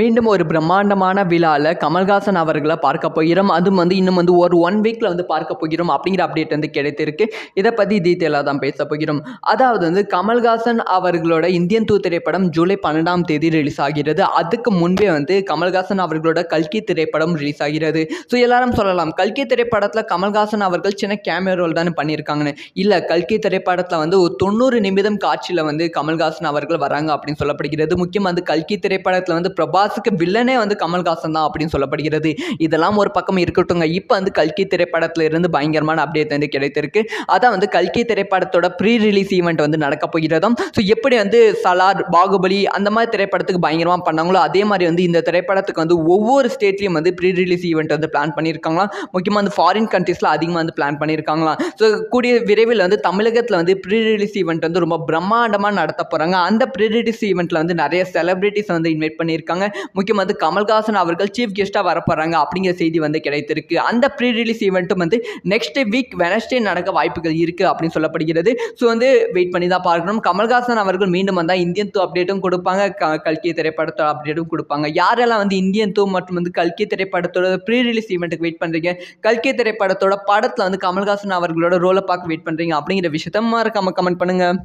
மீண்டும் ஒரு பிரம்மாண்டமான விழாவில் கமல்ஹாசன் அவர்களை பார்க்க போகிறோம். அதுவும் வந்து இன்னும் வந்து ஒரு ஒன் வீக்கில் வந்து பார்க்க போகிறோம் அப்படிங்கிற அப்டேட் வந்து கிடைத்திருக்கு. இதை பற்றி டீட்டெயிலாக தான் பேச போகிறோம். அதாவது வந்து கமல்ஹாசன் அவர்களோட இந்தியன் டூ திரைப்படம் ஜூலை பன்னெண்டாம் தேதி ரிலீஸ் ஆகிறது. அதுக்கு முன்பே வந்து கமல்ஹாசன் அவர்களோட கல்கி திரைப்படம் ரிலீஸ் ஆகிறது. ஸோ எல்லாரும் சொல்லலாம். கல்கி திரைப்படத்தில் கமல்ஹாசன் அவர்கள் சின்ன கேமியோ ரோல் தானே பண்ணியிருக்காங்கன்னு. இல்லை கல்கி திரைப்படத்தில் வந்து ஒரு தொண்ணூறு நிமிடம் காட்சியில் வந்து கமல்ஹாசன் அவர்கள் வராங்க அப்படின்னு சொல்லப்படுகிறது. முக்கியமாக வந்து கல்கி திரைப்படத்தில் வந்து காசுக்கு வில்லனே வந்து கமல்ஹாசன் தான் அப்படின்னு சொல்லப்படுகிறது. இதெல்லாம் ஒரு பக்கம் இருக்கட்டுங்க இப்போ வந்து கல்கி திரைப்படத்தில் இருந்து பயங்கரமான அப்டேட் வந்து கிடைத்திருக்கு. அதான் வந்து கல்கி திரைப்படத்தோட ப்ரீ ரிலீஸ் ஈவெண்ட் வந்து நடக்க போகிறதும். ஸோ எப்படி வந்து சலார் பாகுபலி அந்த மாதிரி திரைப்படத்துக்கு பயங்கரமாக பண்ணாங்களோ அதே மாதிரி வந்து இந்த திரைப்படத்துக்கு வந்து ஒவ்வொரு ஸ்டேட்லேயும் வந்து ப்ரீ ரிலீஸ் ஈவெண்ட் வந்து பிளான் பண்ணியிருக்காங்களாம். முக்கியமாக வந்து ஃபாரின் கண்ட்ரீஸில் அதிகமாக வந்து பிளான் பண்ணியிருக்காங்களாம். ஸோ கூடிய விரைவில் வந்து தமிழகத்தில் வந்து ப்ரீ ரிலீஸ் ஈவெண்ட் வந்து ரொம்ப பிரம்மாண்டமாக நடத்த போகிறாங்க அந்த ப்ரீ ரிலீஸ் ஈவெண்ட்டில் வந்து நிறைய செலிபிரிட்டிஸ் வந்து இன்வைட் பண்ணியிருக்காங்க. முக்கியம் வந்து கமல்ஹாசன் அவர்கள் சீஃப் கெஸ்ட்டாக வரப்போகிறாங்க அப்படிங்கிற செய்தி வந்து கிடைத்திருக்கு. அந்த ப்ரீ ரிலீஸ் ஈவெண்ட்டும் வந்து நெக்ஸ்ட் வீக் வெனஸ்டே நடக்க வாய்ப்புகள் இருக்குது அப்படின்னு சொல்லப்படுகிறது. ஸோ வந்து வெயிட் பண்ணி தான் பார்க்கணும். கமல்ஹாசன் அவர்கள் மீண்டும் வந்தால் இந்தியன் தூ அப்டேட்டும் கொடுப்பாங்க. க கல்கி திரைப்படத்தோட அப்டேட்டும் கொடுப்பாங்க. யாரெல்லாம் வந்து இந்தியன் தூ மற்றும் வந்து கல்கி திரைப்படத்தோட ப்ரீ ரிலீஸ் ஈவெண்ட்டுக்கு வெயிட் பண்ணுறீங்க கல்கி திரைப்படத்தோட படத்தில் வந்து கமல்ஹாசன் அவர்களோட ரோலை பார்க்க வெயிட் பண்ணுறீங்க அப்படிங்கிற விஷயத்த மறக்காம கமெண்ட் பண்ணுங்கள்